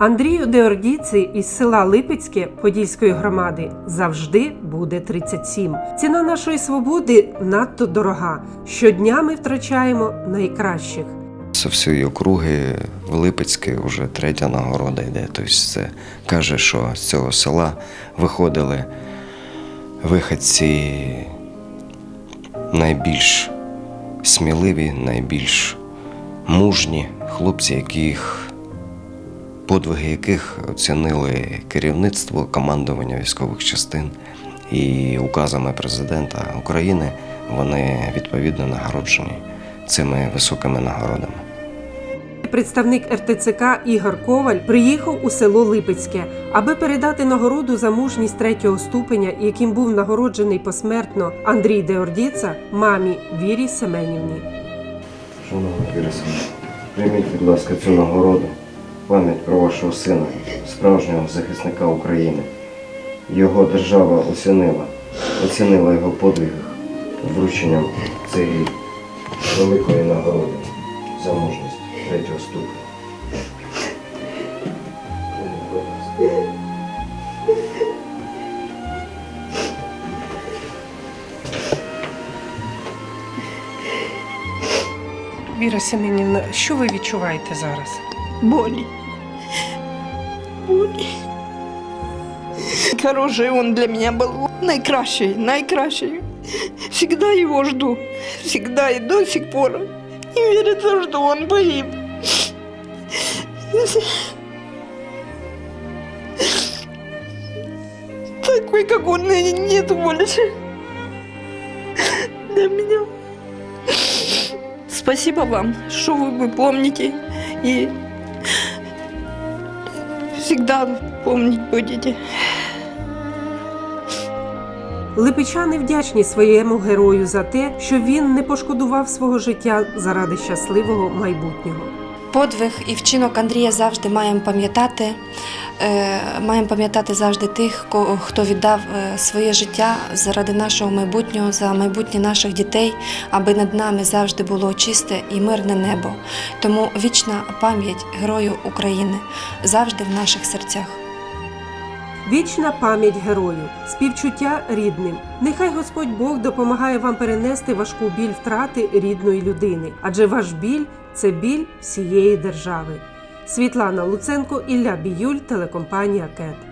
Андрію Деордіці із села Липецьке Подільської громади завжди буде 37. Ціна нашої свободи надто дорога. Щодня ми втрачаємо найкращих. З всієї округи в Липецьке вже третя нагорода йде. Тобто це каже, що з цього села виходили виходці найбільш сміливі, найбільш мужні хлопці, яких подвиги яких оцінили керівництво, командування військових частин і указами президента України, вони відповідно нагороджені цими високими нагородами. Представник РТЦК Ігор Коваль приїхав у село Липецьке, аби передати нагороду за мужність третього ступеня, яким був нагороджений посмертно Андрій Деордіца, мамі Вірі Семенівні. Шановна Віра Семенівна, прийміть, будь ласка, цю нагороду, пам'ять про вашого сина, справжнього захисника України. Його держава оцінила, оцінила його подвиг врученням цієї великої нагороди за мужність третього ступеня. Віра Семенівна, що ви відчуваєте зараз? Боли. Боли. Хороший он для меня был. Найкращий, найкращий. Всегда его жду. Всегда и до сих пор. Не верится, что он погиб. Такой, как он, нет больше. Для меня. Спасибо вам, что вы, вы помните и всегда помнить будете. Липичани вдячні своєму герою за те, що він не пошкодував свого життя заради щасливого майбутнього. Подвиг і вчинок Андрія завжди маємо пам'ятати. Е, Маємо пам'ятати завжди тих, хто віддав е, своє життя заради нашого майбутнього, за майбутнє наших дітей, аби над нами завжди було чисте і мирне небо. Тому вічна пам'ять герою України завжди в наших серцях. Вічна пам'ять герою, співчуття рідним. Нехай Господь Бог допомагає вам перенести важку біль втрати рідної людини, адже ваш біль це біль всієї держави. Світлана Луценко, Ілля Біюль, телекомпанія КЕТ.